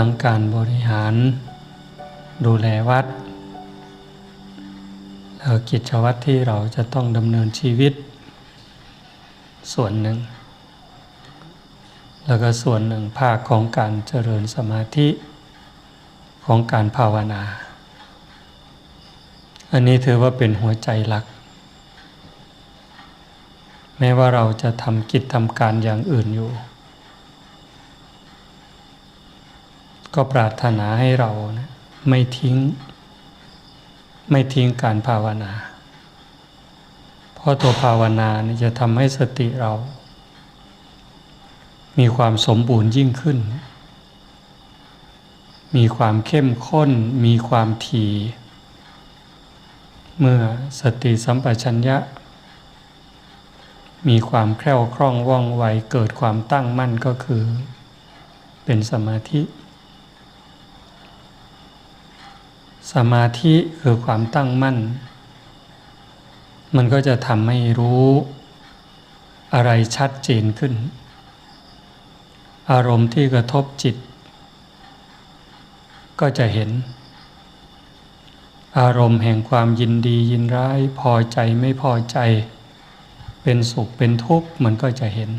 ทั้งการบริหาร ดูแลวัดแล้วกิจวัตรที่เราจะต้องดำเนินชีวิต ส่วนหนึ่ง แล้วก็ส่วนหนึ่งภาคของการเจริญสมาธิของการภาวนา อันนี้ถือว่าเป็นหัวใจหลัก แม้ว่าเราจะทำกิจทำการอย่างอื่นอยู่ ก็ปรารถนาให้เรานะไม่ทิ้ง ไม่ทิ้งการภาวนา เพราะตัวภาวนานี่จะทำให้สติเรา มีความสมบูรณ์ยิ่งขึ้น มีความเข้มข้น มีความถี่เมื่อสติสัมปชัญญะ มีความแคล่วคล่องว่องไวเกิดความตั้งมั่นก็คือ เป็นสมาธิ สมาธิคือความตั้งมั่น มันก็จะทำให้รู้อะไรชัดเจนขึ้น อารมณ์ที่กระทบจิต ก็จะเห็น อารมณ์แห่งความยินดียินร้ายพอใจไม่พอใจ เป็นสุขเป็นทุกข์มันก็จะเห็น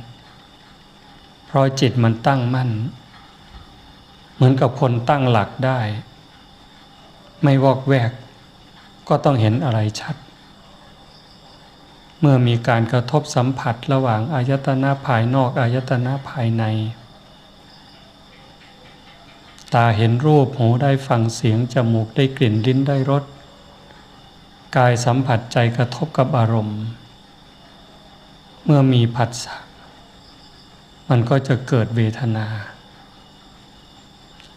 เพราะจิตมันตั้งมั่น เหมือนกับคนตั้งหลักได้ ไม่วอกแวก ก็ต้องเห็นอะไรชัด เมื่อมีการกระทบสัมผัสระหว่างอายตนะภายนอกอายตนะภายใน ตาเห็นรูปหูได้ฟังเสียงจมูกได้กลิ่นลิ้นได้รสกายสัมผัสใจกระทบกับอารมณ์ เมื่อมีผัสสะมันก็จะเกิดเวทนา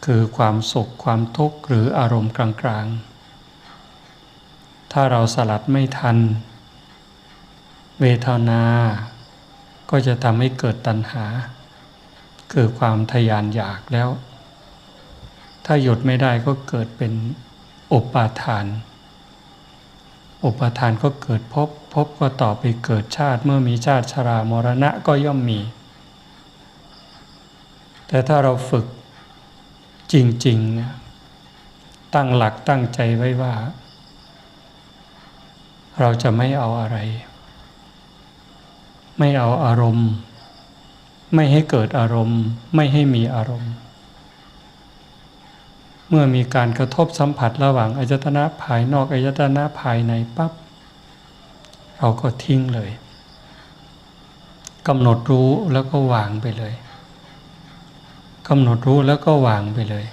คือความสุขความทุกข์หรืออารมณ์กลางๆ ถ้าเราสลัดไม่ทัน เวทนา ก็จะทำให้เกิดตัณหาเกิดความทยานอยากแล้ว ถ้าหยุดไม่ได้ก็เกิดเป็นอุปาทาน อุปาทานก็เกิดพบพบก็ต่อไปเกิดชาติเมื่อมีชาติชรามรณะก็ย่อมมี แต่ถ้าเราฝึก จริงๆเนี่ยตั้งหลักตั้งใจไว้ว่า เราจะไม่เอาอะไร ไม่เอาอารมณ์ ไม่ให้เกิดอารมณ์ ไม่ให้มีอารมณ์ เมื่อมีการกระทบสัมผัสระหว่างอายตนะภายนอกอายตนะภายในปับ๊บเราก็ทิ้งเลยกำหนดรู้แล้วก็วางไปเลย กำหนดรู้แล้วก็วางไปเลย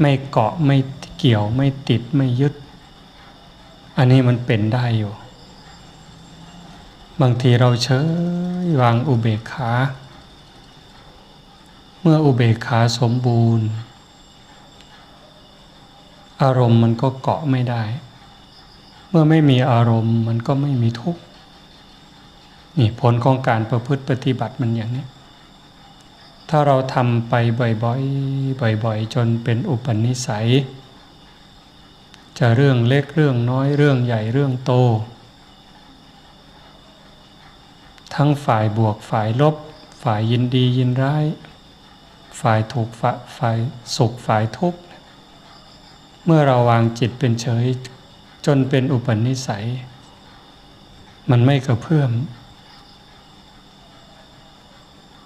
ไม่เกาะไม่เกี่ยวไม่ติดไม่ยึด อันนี้มันเป็นได้อยู่ บางทีเราเฉยวางอุเบกขา เมื่ออุเบกขาสมบูรณ์ อารมณ์มันก็เกาะไม่ได้ เมื่อไม่มีอารมณ์มันก็ไม่มีทุกข์นี่ผลของการประพฤติปฏิบัติมันอย่างนี้ ถ้าเราทำไปบ่อยๆ บ่อยๆ จนเป็นอุปนิสัย จะเรื่องเล็กเรื่องน้อยเรื่องใหญ่เรื่องโต ทั้งฝ่ายบวกฝ่ายลบ ฝ่ายยินดียินร้าย ฝ่ายถูกฝ่ายสุขฝ่ายทุกข์ เมื่อเราวางจิตเป็นเฉยจนเป็นอุปนิสัย มันไม่กระเพื่อม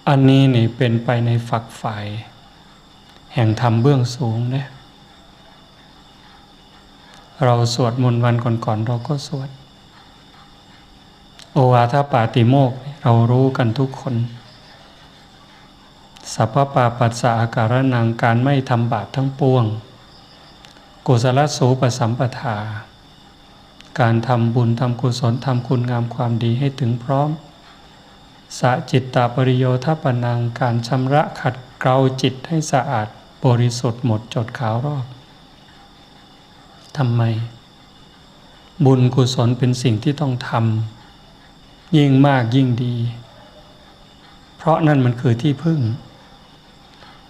อันนี้นี่เป็นไปในฝักฝ่าย แห่งธรรมเบื้องสูงเนี่ยเราสวดมนต์วันก่อนๆเราก็สวด โอวาทปาติโมกเรารู้กันทุกคนสัพพปาปัสสะอาการนังการไม่ทำบาปทั้งปวง กุศลสูปสัมปทา การทำบุญทำกุศลทำคุณงามความดีให้ถึงพร้อม สะจิตตาปริโยทัปนังการชำระขัดเกลาจิตให้สะอาดบริสุทธิ์หมดจดขาวรอบทำไม บุญกุศลเป็นสิ่งที่ต้องทำยิ่งมากยิ่งดี เพราะนั่นมันคือที่พึ่ง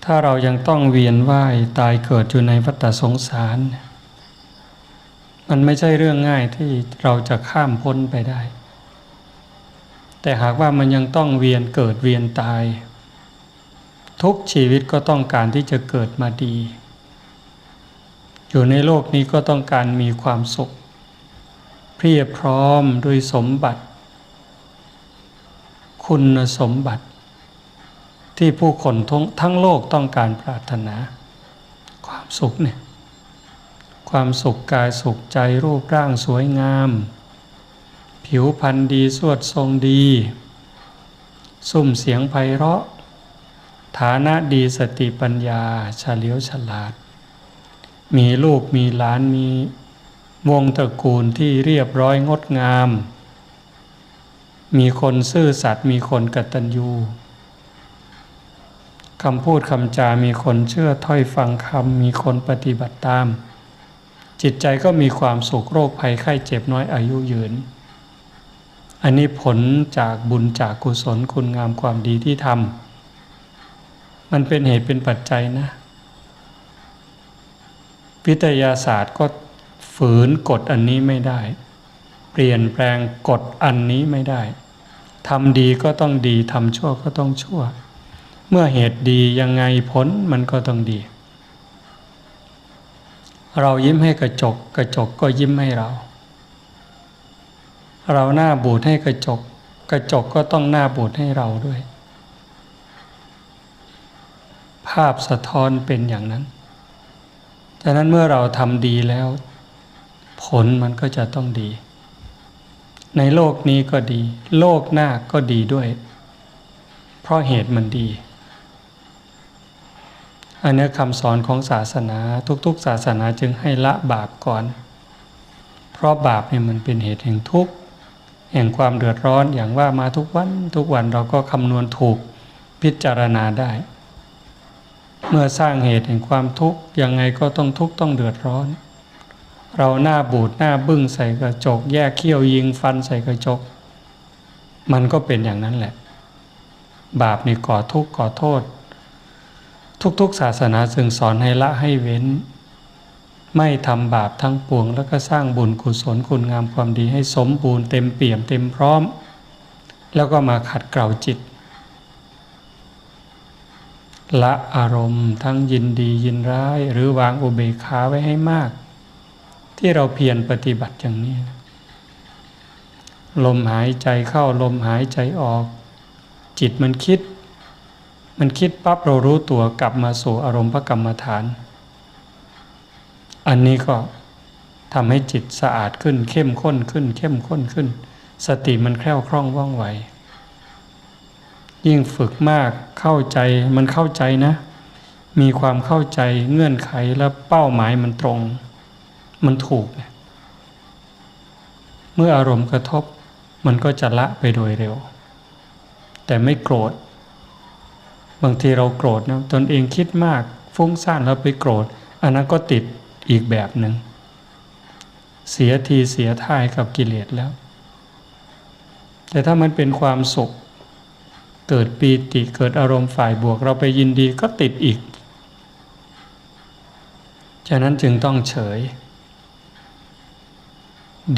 ถ้าเรายังต้องเวียนว่ายตายเกิดอยู่ในวัฏสงสาร มันไม่ใช่เรื่องง่ายที่เราจะข้ามพ้นไปได้ แต่หากว่ามันยังต้องเวียนเกิดเวียนตาย ทุกชีวิตก็ต้องการที่จะเกิดมาดี อยู่ในโลกนี้ก็ต้องการมีความสุข เพียบพร้อมด้วยสมบัติ คุณสมบัติ ที่ผู้คนทั้งทั้งโลกต้องการปรารถนา ความสุขเนี่ยความสุขกายสุขใจรูปร่างสวยงาม ผิวพรรณดีสวดทรงดี สุ่มเสียงไพเราะ ฐานะดีสติปัญญาเฉลียวฉลาด มีลูกมีหลานมีวงตระกูลที่เรียบร้อยงดงาม มีคนซื่อสัตย์มีคนกตัญญูคำพูดคำจา มีคนเชื่อถ้อยฟังคำ มีคนปฏิบัติตาม จิตใจก็มีความสุขโรคภัยไข้เจ็บน้อยอายุยืน อันนี้ผลจากบุญจากกุศลคุณงามความดีที่ทำมันเป็นเหตุเป็นปัจจัยนะ วิทยาศาสตร์ก็ฝืนกฎอันนี้ไม่ได้ เปลี่ยนแปลงกฎอันนี้ไม่ได้ทำดีก็ต้องดีทำชั่วก็ต้องชั่ว เมื่อเหตุดียังไงผลมันก็ต้องดี เรายิ้มให้กระจก กระจกก็ยิ้มให้เรา เราหน้าบูดให้กระจก กระจกก็ต้องหน้าบูดให้เราด้วย ภาพสะท้อนเป็นอย่างนั้นฉะนั้นเมื่อเราทำดีแล้ว ผลมันก็จะต้องดี ในโลกนี้ก็ดี โลกหน้าก็ดีด้วย เพราะเหตุมันดีอันนี้คำสอนของศาสนาทุกๆ ศาสนาจึงให้ละบาปก่อน เพราะบาปเนี่ยมันเป็นเหตุแห่งทุกข์ แห่งความเดือดร้อนอย่างว่ามาทุกวันทุกวันเราก็คำนวณถูกพิจารณาได้ เมื่อสร้างเหตุแห่งความทุกข์ยังไงก็ต้องทุกข์ต้องเดือดร้อน เราหน้าบูดหน้าบึ้งใส่กระจก แยกเขี้ยวยิงฟันใส่กระจก มันก็เป็นอย่างนั้นแหละ บาปนี่ก่อทุกข์ก่อโทษ ทุกๆศาสนาจึงสอนให้ละให้เว้น ไม่ทำบาปทั้งปวง แล้วก็สร้างบุญกุศลคุณงามความดีให้สมบูรณ์เต็มเปี่ยมเต็มพร้อม แล้วก็มาขัดเกลาจิต ละอารมณ์ทั้งยินดียินร้าย หรือวางอุเบกขาไว้ให้มาก ที่เราเพียรปฏิบัติอย่างนี้ ลมหายใจเข้าลมหายใจออก จิตมันคิด มันคิดปั๊บเรารู้ตัวกลับมาสู่อารมณ์พระกรรมฐาน อันนี้ก็ทำให้จิตสะอาดขึ้น เข้มข้นขึ้น เข้มข้นขึ้น สติมันแคล่วคล่องว่องไวยิ่งฝึกมากเข้าใจมันเข้าใจนะ มีความเข้าใจเงื่อนไขและเป้าหมายมันตรง มันถูก เมื่ออารมณ์กระทบมันก็จะละไปโดยเร็ว แต่ไม่โกรธ บางทีเราโกรธนะตนเองคิดมากฟุ้งซ่านแล้วไปโกรธ อันนั้นก็ติด อีกแบบหนึ่ง เสียทีเสียท่ายกับกิเลสแล้ว แต่ถ้ามันเป็นความสุข เกิดปีติเกิดอารมณ์ฝ่ายบวก เราไปยินดีก็ติดอีก ฉะนั้นจึงต้องเฉย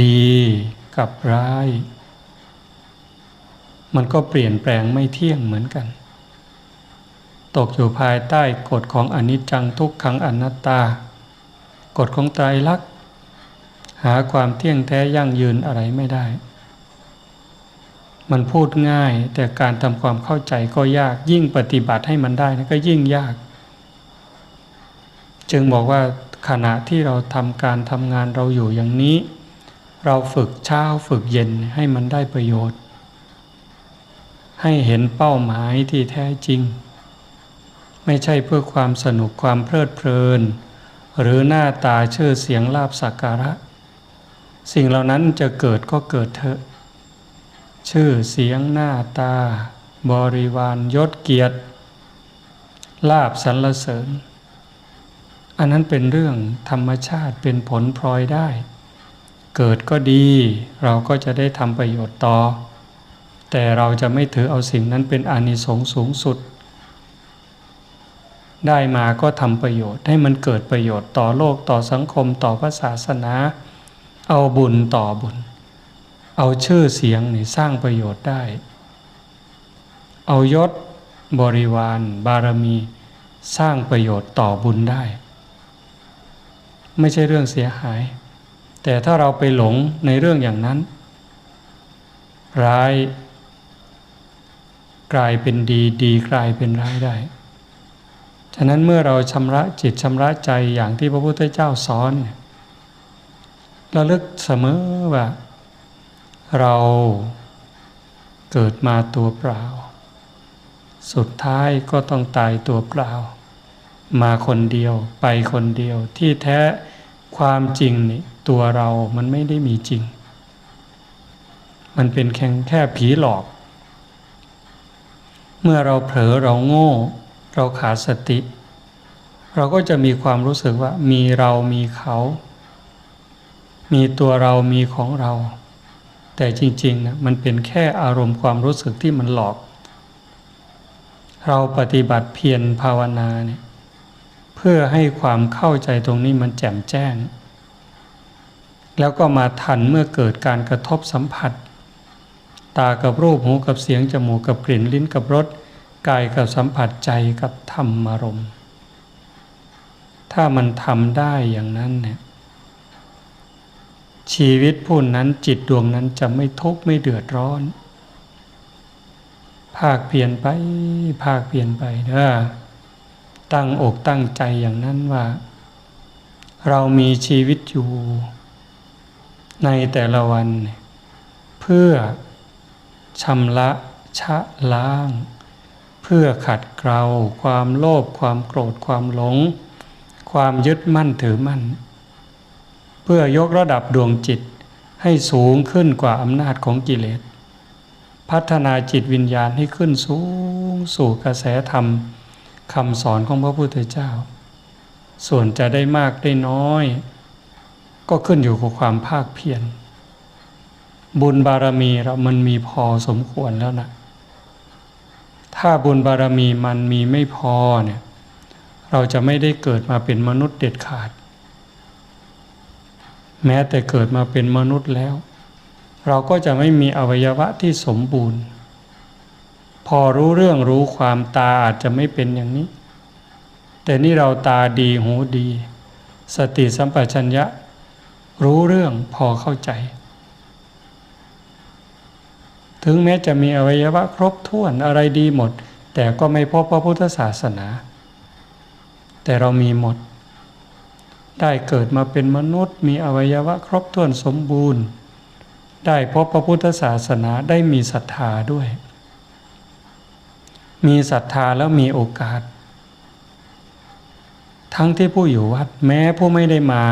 ดีกับร้าย มันก็เปลี่ยนแปลงไม่เที่ยงเหมือนกันตกอยู่ภายใต้กฎของอนิจจังทุกขังอนัตตา กฎของไตรลักษณ์หาความเที่ยงแท้ยั่งยืนอะไรไม่ได้ มันพูดง่ายแต่การทำความเข้าใจก็ยาก ยิ่งปฏิบัติให้มันได้นะก็ยิ่งยาก จึงบอกว่าขณะที่เราทำการทำงานเราอยู่อย่างนี้ เราฝึกเช้าฝึกเย็นให้มันได้ประโยชน์ ให้เห็นเป้าหมายที่แท้จริง ไม่ใช่เพื่อความสนุกความเพลิดเพลิน หรือหน้าตาชื่อเสียงลาบสักการะ สิ่งเหล่านั้นจะเกิดก็เกิดเถอะ ชื่อเสียงหน้าตา บริวารยศเกียรติลาบสรรเสริญ อันนั้นเป็นเรื่องธรรมชาติเป็นผลพลอยได้ เกิดก็ดีเราก็จะได้ทำประโยชน์ต่อ แต่เราจะไม่ถือเอาสิ่งนั้นเป็นอานิสงส์สูงสุด ได้มาก็ทำประโยชน์ ให้มันเกิดประโยชน์ต่อโลกต่อสังคมต่อพระศาสนา เอาบุญต่อบุญ เอาชื่อเสียงนี่สร้างประโยชน์ได้ เอายศบริวารบารมีสร้างประโยชน์ต่อบุญได้ ไม่ใช่เรื่องเสียหาย แต่ถ้าเราไปหลงในเรื่องอย่างนั้น ร้าย กลายเป็นดีดีกลายเป็นร้ายได้ ฉะนั้นเมื่อเราชำระจิตชำระใจอย่างที่พระพุทธเจ้าสอนเนี่ยระลึกเสมอว่า เราเกิดมาตัวเปล่า สุดท้ายก็ต้องตายตัวเปล่า มาคนเดียวไปคนเดียวที่แท้ความจริงนี่ตัวเรามันไม่ได้มีจริง มันเป็นแค่แค่ผีหลอก เมื่อเราเผลอเราโง่ เราขาดสติ เราก็จะมีความรู้สึกว่ามีเรามีเขา มีตัวเรามีของเรา แต่จริงๆนะมันเป็นแค่อารมณ์ความรู้สึกที่มันหลอก เราปฏิบัติเพียรภาวนาเนี่ยเพื่อให้ความเข้าใจตรงนี้มันแจ่มแจ้ง แล้วก็มาทันเมื่อเกิดการกระทบสัมผัส ตากับรูปหูกับเสียงจมูกกับกลิ่นลิ้นกับรส กายกับสัมผัสใจกับธรรมารมณ์ ถ้ามันทำได้อย่างนั้นเนี่ยชีวิตผู้นั้นจิตดวงนั้นจะไม่ทุกข์ไม่เดือดร้อน ภาคเปลี่ยนไป ภาคเปลี่ยนไปเด้อตั้งอกตั้งใจอย่างนั้นว่า เรามีชีวิตอยู่ ในแต่ละวัน เพื่อชำระชะล้าง เพื่อขัดเกลาความโลภความโกรธความหลง ความยึดมั่นถือมั่น เพื่อยกระดับดวงจิตให้สูงขึ้นกว่าอำนาจของกิเลส พัฒนาจิตวิญญาณให้ขึ้นสูงสู่กระแสธรรมคำสอนของพระพุทธเจ้า ส่วนจะได้มากได้น้อย ก็ขึ้นอยู่กับความภาคเพียรบุญบารมีเรามันมีพอสมควรแล้วนะ ถ้าบุญบารมีมันมีไม่พอเนี่ยเราจะไม่ได้เกิดมาเป็นมนุษย์เด็ดขาด แม้แต่เกิดมาเป็นมนุษย์แล้ว เราก็จะไม่มีอวัยวะที่สมบูรณ์ พอรู้เรื่องรู้ความตาอาจจะไม่เป็นอย่างนี้ แต่นี่เราตาดีหูดี สติสัมปชัญญะ รู้เรื่องพอเข้าใจ ถึงแม้จะมีอวัยวะครบถ้วนอะไรดีหมด แต่ก็ไม่พบพระพุทธศาสนา แต่เรามีหมด ได้เกิดมาเป็นมนุษย์ มีอวัยวะครบถ้วนสมบูรณ์ ได้พบพระพุทธศาสนาได้มีศรัทธาด้วย มีศรัทธาแล้วมีโอกาส ทั้งที่ผู้อยู่วัดแม้ผู้ไม่ได้มา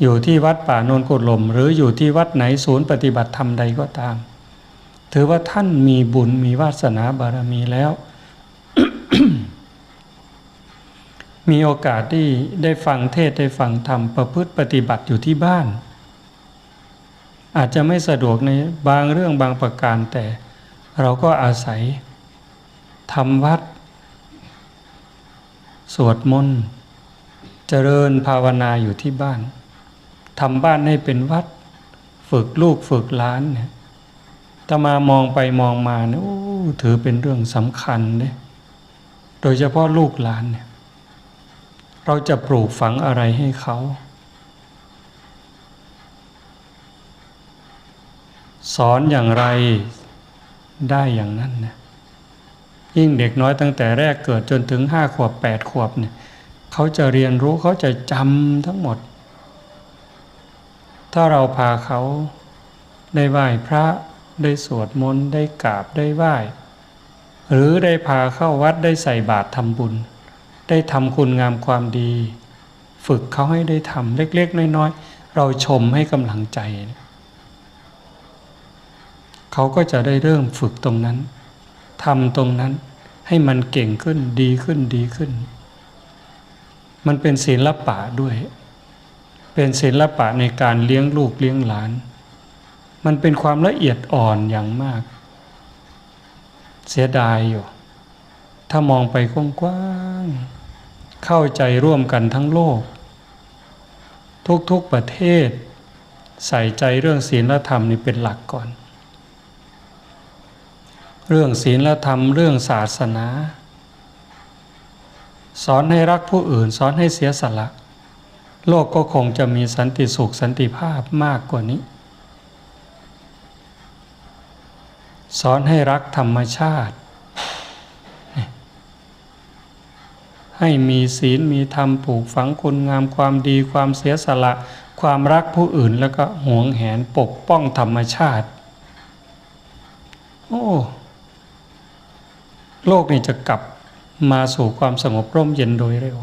อยู่ที่วัดป่าโนนกุฎลม หรืออยู่ที่วัดไหนศูนย์ปฏิบัติธรรมใดก็ตาม ถือว่าท่านมีบุญมีวาสนาบารมีแล้ว มีโอกาสที่ได้ฟังเทศได้ฟังธรรมประพฤติปฏิบัติอยู่ที่บ้าน อาจจะไม่สะดวกในบางเรื่องบางประการแต่เราก็อาศัยทำวัด สวดมนต์เจริญภาวนาอยู่ที่บ้านทำบ้านให้เป็นวัด ฝึกลูกฝึกล้านเนี่ย ถ้ามามองไปมองมาเนี่ยโอ้ถือเป็นเรื่องสำคัญเลยโดยเฉพาะลูกหลานเนี่ย เราจะปลูกฝังอะไรให้เขา สอนอย่างไรได้อย่างนั้นนะยิ่งเด็กน้อยตั้งแต่แรกเกิดจนถึงห้าขวบแปดขวบเนี่ยเขาจะเรียนรู้เขาจะจำทั้งหมด ถ้าเราพาเขาได้ไหว้พระ ได้สวดมนต์ได้กราบได้ไหว้ หรือได้พาเข้าวัดได้ใส่บาตรทำบุญ ได้ทำคุณงามความดี ฝึกเขาให้ได้ทำเล็กๆ น้อยๆ เราชมให้กำลังใจ เขาก็จะได้เริ่มฝึกตรงนั้นทำตรงนั้นให้มันเก่งขึ้นดีขึ้นดีขึ้น มันเป็นศิลปะด้วย เป็นศิลปะในการเลี้ยงลูกเลี้ยงหลาน มันเป็นความละเอียดอ่อนอย่างมาก เสียดายอยู่ ถ้ามองไปกว้างๆเข้าใจร่วมกันทั้งโลก ทุกๆประเทศ ใส่ใจเรื่องศีลธรรมนี่เป็นหลักก่อน เรื่องศีลธรรมเรื่องศาสนา สอนให้รักผู้อื่นสอนให้เสียสละ โลกก็คงจะมีสันติสุขสันติภาพมากกว่านี้ สอนให้รักธรรมชาติ ให้มีศีลมีธรรมปลูกฝังคุณงามความดีความเสียสละ ความรักผู้อื่นแล้วก็หวงแหนปกป้องธรรมชาติ โอ้โลกนี้จะกลับมาสู่ความสงบร่มเย็นโดยเร็ว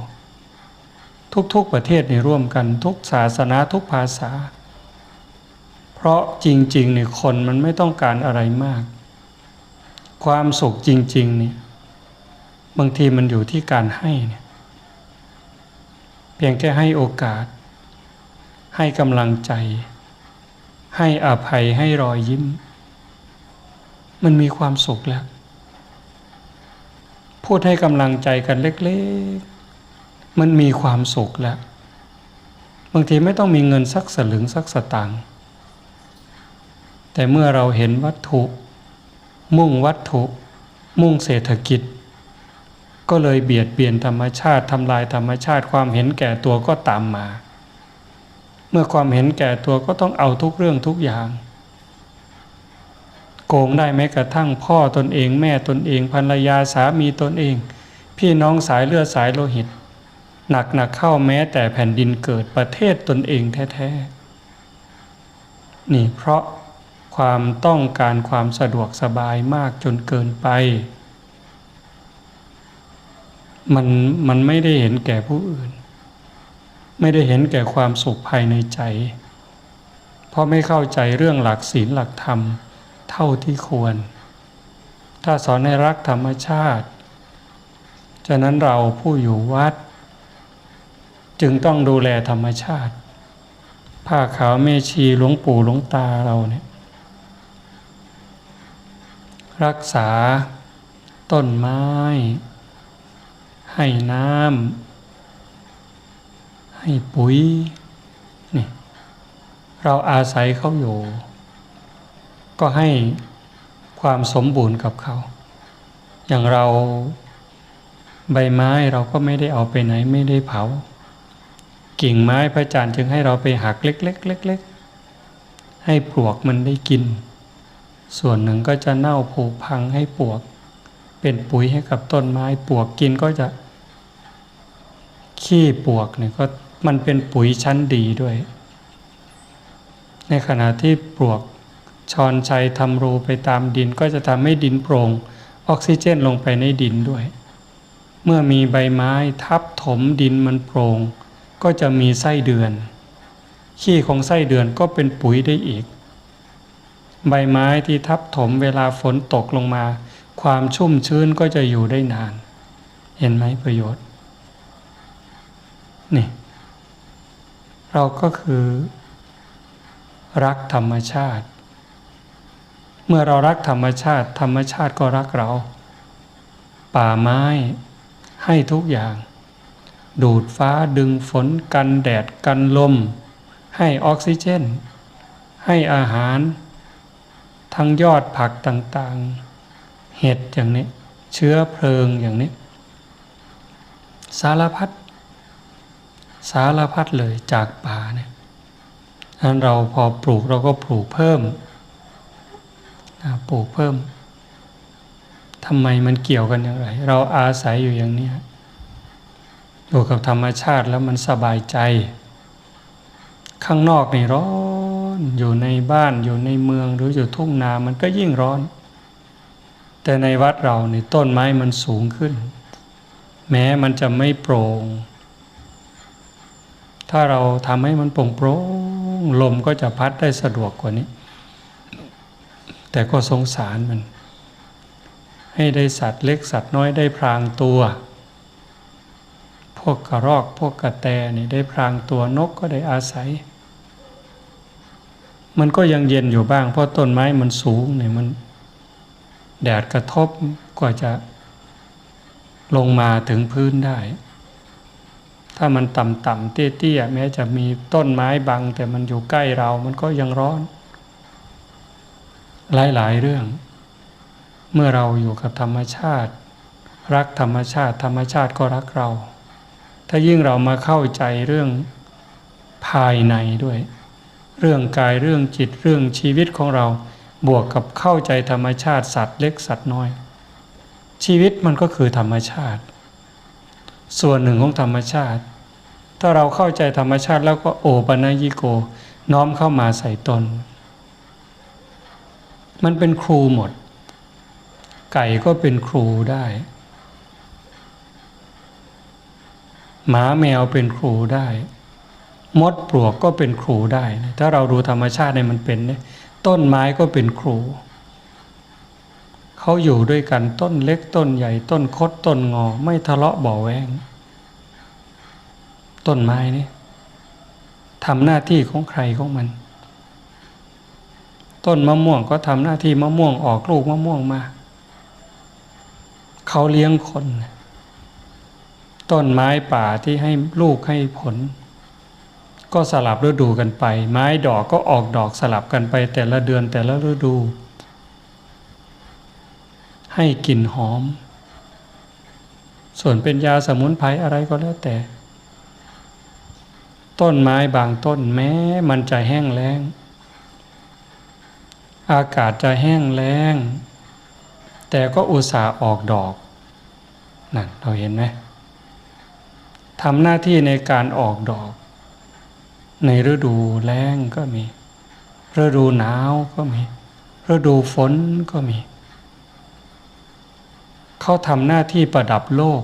ทุกๆประเทศนี่ร่วมกันทุกศาสนาทุกภาษา เพราะจริงๆเนี่ยคนมันไม่ต้องการอะไรมาก ความสุขจริงๆเนี่ยบางทีมันอยู่ที่การให้เนี่ยเพียงแค่ให้โอกาส ให้กำลังใจ ให้อภัยให้รอยยิ้ม มันมีความสุขแล้ว พูดให้กำลังใจกันเล็กๆ มันมีความสุขแล้ว บางทีไม่ต้องมีเงินสักสลึงสักสตางค์แต่เมื่อเราเห็นวัตถุ มุ่งวัตถุ มุ่งเศรษฐกิจ ก็เลยเบียดเบียนธรรมชาติทำลายธรรมชาติความเห็นแก่ตัวก็ตามมา เมื่อความเห็นแก่ตัวก็ต้องเอาทุกเรื่องทุกอย่าง โกงได้แม้กระทั่งพ่อตนเองแม่ตนเองภรรยาสามีตนเอง พี่น้องสายเลือดสายโลหิต หนักหนักเข้าแม้แต่แผ่นดินเกิดประเทศตนเองแท้ๆนี่เพราะ ความต้องการความสะดวกสบายมากจนเกินไป มันมันไม่ได้เห็นแก่ผู้อื่น ไม่ได้เห็นแก่ความสุขภายในใจ เพราะไม่เข้าใจเรื่องหลักศีลหลักธรรม เท่าที่ควร ถ้าสอนให้รักธรรมชาติ ฉะนั้นเราผู้อยู่วัด จึงต้องดูแลธรรมชาติผ้าขาวเมชีหลวงปู่หลวงตาเราเนี่ย รักษา ต้นไม้ ให้น้ำให้ปุ๋ยนี่เราอาศัยเขาอยู่ ก็ให้ความสมบูรณ์กับเขา อย่างเราใบไม้เราก็ไม่ได้เอาไปไหนไม่ได้เผา กิ่งไม้พระอาจารย์จึงให้เราไปหักเล็กๆเล็กๆให้ปลวกมันได้กิน ส่วนหนึ่งก็จะเน่าผุพังให้ปวก เป็นปุ๋ยให้กับต้นไม้ปวกกินก็จะ ขี้ปวกเนี่ยก็มันเป็นปุ๋ยชั้นดีด้วย ในขณะที่ปลวกชอนชัยทำรูไปตามดินก็จะทำให้ดินโปร่งออกซิเจนลงไปในดินด้วย เมื่อมีใบไม้ทับถมดินมันโปร่งก็จะมีไส้เดือน ขี้ของไส้เดือนก็เป็นปุ๋ยได้อีก ใบไม้ที่ทับถมเวลาฝนตกลงมา ความชุ่มชื้นก็จะอยู่ได้นาน เห็นไหมประโยชน์ นี่ เราก็คือ รักธรรมชาติ เมื่อเรารักธรรมชาติ ธรรมชาติก็รักเรา ป่าไม้ให้ทุกอย่าง ดูดฟ้าดึงฝนกันแดดกันลม ให้ออกซิเจน ให้อาหาร ทั้งยอดผักต่างๆ เห็ดอย่างนี้ เชื้อเพลิงอย่างนี้ สารพัดสารพัดเลยจากป่าเนี่ยนั้นเราพอปลูกเราก็ปลูกเพิ่มปลูกเพิ่มทำไมมันเกี่ยวกันอย่างไร เราอาศัยอยู่อย่างนี้อยู่กับธรรมชาติแล้วมันสบายใจ ข้างนอกนี่ร้อ อยู่ในบ้านอยู่ในเมืองหรืออยู่ทุ่งนามันก็ยิ่งร้อน แต่ในวัดเราในต้นไม้มันสูงขึ้น แม้มันจะไม่โปร่ง ถ้าเราทำให้มันโปร่งโปร่งลมก็จะพัดได้สะดวกกว่านี้ แต่ก็สงสารมัน ให้ได้สัตว์เล็กสัตว์น้อยได้พรางตัวพวกกระรอกพวกกระแตนี่ได้พรางตัวนกก็ได้อาศัย มันก็ยังเย็นอยู่บ้าง เพราะต้นไม้มันสูงเนี่ยมัน แดดกระทบกว่าจะลงมาถึงพื้นได้ ถ้ามันต่ำๆเตี้ยๆแม้จะมีต้นไม้บัง แต่มันอยู่ใกล้เรา มันก็ยังร้อน หลายๆเรื่อง เมื่อเราอยู่กับธรรมชาติ รักธรรมชาติ ธรรมชาติก็รักเรา ถ้ายิ่งเรามาเข้าใจเรื่องภายในด้วย เรื่องกายเรื่องจิตเรื่องชีวิตของเรา บวกกับเข้าใจธรรมชาติสัตว์เล็กสัตว์น้อย ชีวิตมันก็คือธรรมชาติ ส่วนหนึ่งของธรรมชาติ ถ้าเราเข้าใจธรรมชาติแล้วก็โอปัญญิโก น้อมเข้ามาใส่ตน มันเป็นครูหมด ไก่ก็เป็นครูได้หมาแมวเป็นครูได้ มดปลวกก็เป็นครูได้นะถ้าเราดูธรรมชาติในมันเป็นเนี่ยต้นไม้ก็เป็นครูเขาอยู่ด้วยกันต้นเล็กต้นใหญ่ต้นคดต้นงอ ไม่ทะเลาะบาะแวงต้นไม้นี่ทำหน้าที่ของใครของมัน ต้นมะม่วงก็ทำหน้าที่มะม่วงออกลูกมะม่วงมาเขาเลี้ยงคน ต้นไม้ป่าที่ให้ลูกให้ผล ก็สลับฤดูกันไป ไม้ดอกก็ออกดอกสลับกันไปแต่ละเดือนแต่ละฤดู ให้กลิ่นหอม ส่วนเป็นยาสมุนไพรอะไรก็แล้วแต่ ต้นไม้บางต้นแม้มันจะแห้งแล้ง อากาศจะแห้งแล้ง แต่ก็อุตส่าห์ออกดอกนั่นเราเห็นไหมทำหน้าที่ในการออกดอก ในฤดูแล้งก็มี ฤดูหนาวก็มี ฤดูฝนก็มี เขาทำหน้าที่ประดับโลก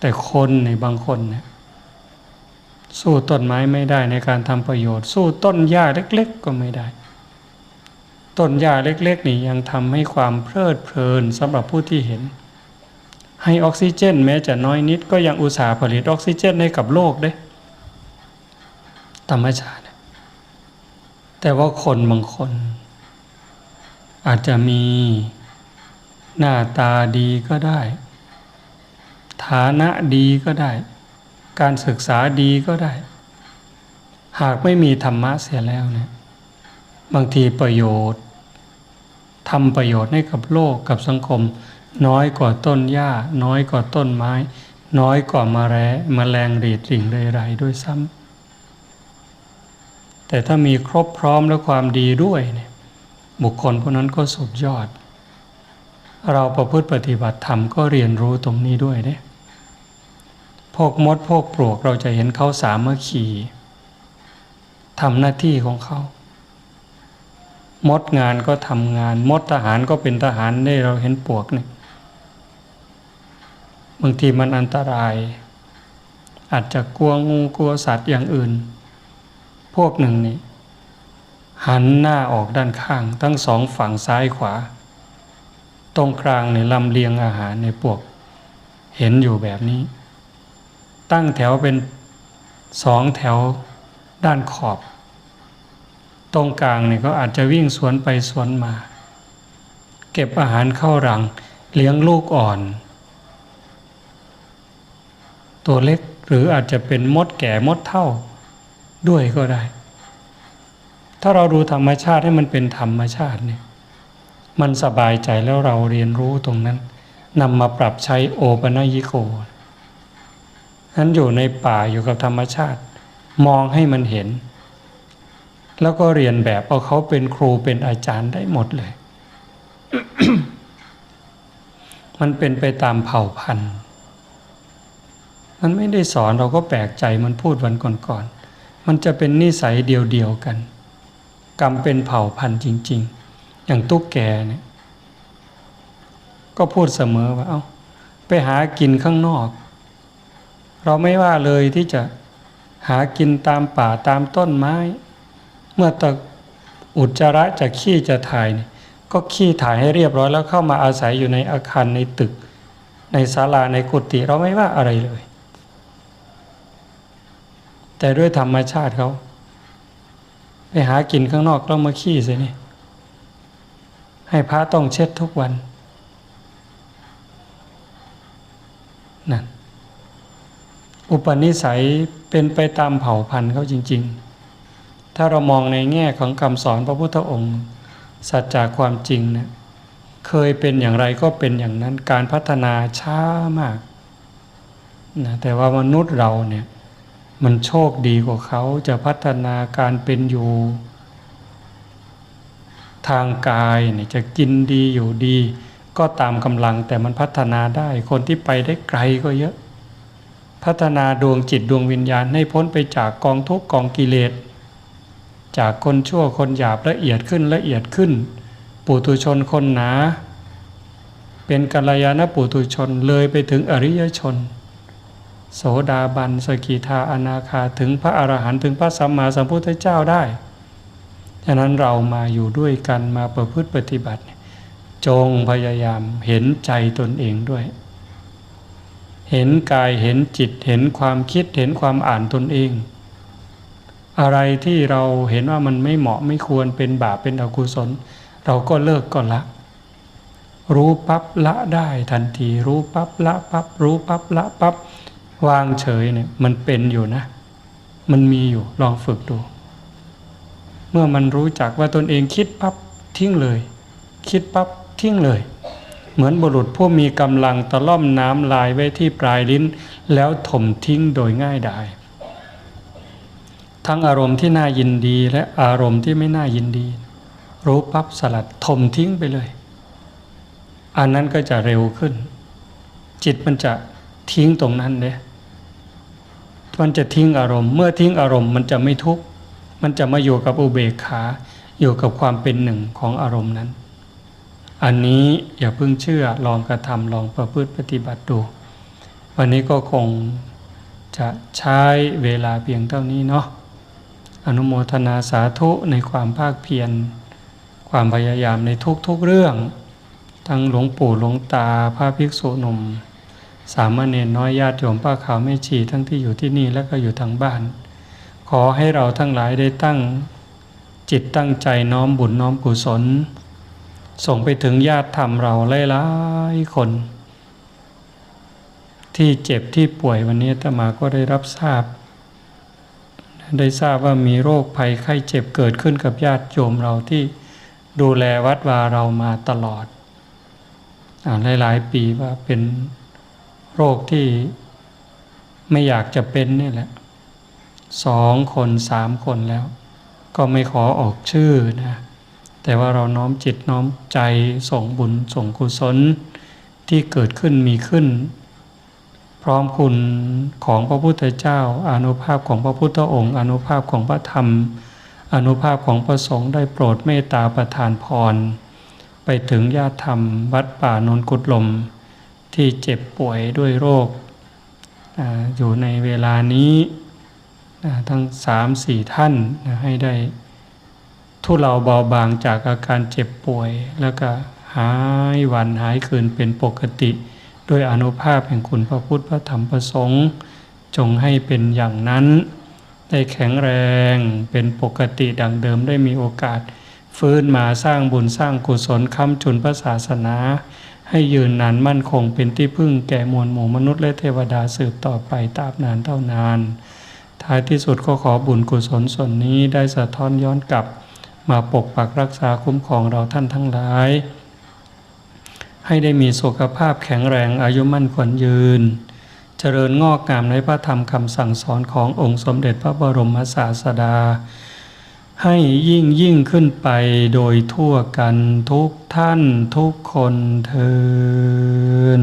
แต่คนในบางคนเนี่ยสู้ต้นไม้ไม่ได้ในการทำประโยชน์ สู้ต้นหญ้าเล็ก ๆ ก็ไม่ได้ ต้นหญ้าเล็ก ๆ นี่ยังทำให้ความเพลิดเพลินสำหรับผู้ที่เห็น ให้ออกซิเจน แม้จะน้อยนิดก็ยังอุตสาห์ผลิตออกซิเจนให้กับโลกได้ ธรรมชาติ แต่ว่าคนบางคน อาจจะมีหน้าตาดีก็ได้ ฐานะดีก็ได้ การศึกษาดีก็ได้ หากไม่มีธรรมะเสียแล้วเนี่ยบางทีประโยชน์ทำประโยชน์ให้กับโลกกับสังคม น้อยกว่าต้นหญ้า น้อยกว่าต้นไม้ น้อยกว่ามาแรมแมลงรีดริ่งเรไรด้วยซ้ำ แต่ถ้ามีครบพร้อมและความดีด้วยเนี่ยบุคคลพวกนั้นก็สุดยอด เราประพฤติปฏิบัติธรรมก็เรียนรู้ตรงนี้ด้วยเนี่ยพวกมดพวกปลวกเราจะเห็นเขาสามัคคีทำหน้าที่ของเขา มดงานก็ทำงาน มดทหารก็เป็นทหารได้เราเห็นปลวกเนี่ยบางทีมันอันตราย อาจจะกลัวงูกลัวสัตว์อย่างอื่น พวกหนึ่งนี่หันหน้าออกด้านข้าง ทั้งสองฝั่งซ้ายขวา ตรงกลางในลำเลียงอาหารในปวก เห็นอยู่แบบนี้ ตั้งแถวเป็นสองแถวด้านขอบ ตรงกลางเนี่ยก็อาจจะวิ่งสวนไปสวนมา เก็บอาหารเข้ารัง เลี้ยงลูกอ่อน ตัวเล็กหรืออาจจะเป็นมดแก่มดเท่า ด้วยก็ได้ ถ้าเราดูธรรมชาติให้มันเป็นธรรมชาติเนี่ย มันสบายใจแล้วเราเรียนรู้ตรงนั้นนำมาปรับใช้โอปนยิโกนั้นอยู่ในป่าอยู่กับธรรมชาติ มองให้มันเห็น แล้วก็เรียนแบบเอาเขาเป็นครูเป็นอาจารย์ได้หมดเลย มันเป็นไปตามเผ่าพันธุ์ มันไม่ได้สอนเราก็แปลกใจมันพูดวันก่อนๆ มันจะเป็นนิสัยเดียวๆกัน กรรมเป็นเผ่าพันธุ์จริง ๆ อย่างตุ๊กแกเนี่ยก็พูดเสมอว่าเอา้าไปหากินข้างนอก เราไม่ว่าเลยที่จะหากินตามป่าตามต้นไม้ เมื่อตะอุจจาระจะขี้จะถ่ายเนี่ยก็ขี้ถ่ายให้เรียบร้อยแล้วเข้ามาอาศัยอยู่ในอาคารในตึก ในศาลาในกุฏิเราไม่ว่าอะไรเลย แต่ด้วยธรรมชาติเขาไปหากินข้างนอกต้องมาขี้สินี่ให้พระต้องเช็ดทุกวันนั่นอุปนิสัยเป็นไปตามเผ่าพันธุ์เขาจริง ๆ ถ้าเรามองในแง่ของคำสอนพระพุทธองค์ สัจจาความจริงเนะี่ยเคยเป็นอย่างไรก็เป็นอย่างนั้นการพัฒนาช้ามากนะแต่ว่ามนุษย์เราเนี่ย มันโชคดีกว่าเขาจะพัฒนาการเป็นอยู่ ทางกายเนี่ยจะกินดีอยู่ดี ก็ตามกำลังแต่มันพัฒนาได้คนที่ไปได้ไกลก็เยอะ พัฒนาดวงจิตดวงวิญญาณให้พ้นไปจากกองทุกกองกิเลสจากคนชั่วคนหยาบละเอียดขึ้นละเอียดขึ้น ปุถุชนคนหนา เป็นกัลยาณปุถุชนเลยไปถึงอริยชน โสดาบันสกิทาอนาคาถึงพระอรหันต์ถึงพระสัมมาสัมพุทธเจ้าได้ฉะนั้นเรามาอยู่ด้วยกันมาประพฤติปฏิบัติ จงพยายามเห็นใจตนเองด้วย เห็นกายเห็นจิตเห็นความคิดเห็นความอ่านตนเอง อะไรที่เราเห็นว่ามันไม่เหมาะไม่ควรเป็นบาปเป็นอกุศล เราก็เลิกก็ละรู้ปั๊บละได้ทันที รู้ปั๊บละปั๊บรู้ปั๊บละปั๊บ วางเฉยเนี่ยมันเป็นอยู่นะ มันมีอยู่ลองฝึกดู เมื่อมันรู้จักว่าตนเองคิดปั๊บทิ้งเลย คิดปั๊บทิ้งเลย เหมือนบุรุษผู้มีกำลังตะล่อมน้ำลายไว้ที่ปลายลิ้น แล้วถมทิ้งโดยง่ายดายทั้งอารมณ์ที่น่ายินดีและอารมณ์ที่ไม่น่ายินดี รู้ปั๊บสลัดถมทิ้งไปเลย อันนั้นก็จะเร็วขึ้น จิตมันจะทิ้งตรงนั้นเลย มันจะทิ้งอารมณ์ เมื่อทิ้งอารมณ์มันจะไม่ทุกข์ มันจะมาอยู่กับอุเบกขา อยู่กับความเป็นหนึ่งของอารมณ์นั้น อันนี้อย่าเพิ่งเชื่อลองกระทำลองประพฤติปฏิบัติดู วันนี้ก็คงจะใช้เวลาเพียงเท่านี้เนาะอนุโมทนาสาธุในความภาคเพียร ความพยายามในทุกๆเรื่อง ทั้งหลวงปู่หลวงตาพระภิกษุหนุ่ม สามเณรน้อยญาติโยมป้าขาวแม่ชีทั้งที่อยู่ที่นี่และก็อยู่ทางบ้าน ขอให้เราทั้งหลายได้ตั้งจิตตั้งใจน้อมบุญน้อมกุศล ส่งไปถึงญาติธรรมเราหลายๆคน ที่เจ็บที่ป่วยวันนี้อาตมาก็ได้รับทราบ ได้ทราบว่ามีโรคภัยไข้เจ็บเกิดขึ้นกับญาติโยมเราที่ดูแลวัดวาเรามาตลอดอาหลายๆ ปีว่าเป็น โรคที่ไม่อยากจะเป็นนี่แหละสองคนสามคนแล้ว ก็ไม่ขอออกชื่อนะแต่ว่าเราน้อมจิตน้อมใจส่งบุญส่งกุศลที่เกิดขึ้นมีขึ้น พร้อมคุณของพระพุทธเจ้าอนุภาพของพระพุทธองค์อนุภาพของพระธรรม อนุภาพของพระสงฆ์ได้โปรดเมตตาประทานพร ไปถึงญาติธรรม วัดป่านนกุฎลม ที่เจ็บป่วยด้วยโรคออยู่ในเวลานี้ทั้งสามสี่ท่านให้ได้ทุเราเบาบางจากอาการเจ็บป่วย แล้วก็หายวันหายคืนเป็นปกติ ด้วยอนุภาพแห่งคุณพระพุทธพระธรรมพระสงฆ์จงให้เป็นอย่างนั้น ได้แข็งแรงเป็นปกติดังเดิมได้มีโอกาส ฟื้นมาสร้างบุญสร้างกุศลค้ำจุนพระศาสนา ให้ยืนนานมั่นคงเป็นที่พึ่งแก่มวลหมู่มนุษย์และเทวดาสืบต่อไปตราบนานเท่านาน ท้ายที่สุดก็ขอบุญกุศลส่วนนี้ได้สะท้อนย้อนกลับ มาปกปักรักษาคุ้มครองเราท่านทั้งหลาย ให้ได้มีสุขภาพแข็งแรงอายุมั่นขวัญยืน เจริญงอกงามในพระธรรมคำสั่งสอนขององค์สมเด็จพระบรมศาสดา ให้ยิ่งยิ่งขึ้นไปโดยทั่วกันทุกท่านทุกคนเทิน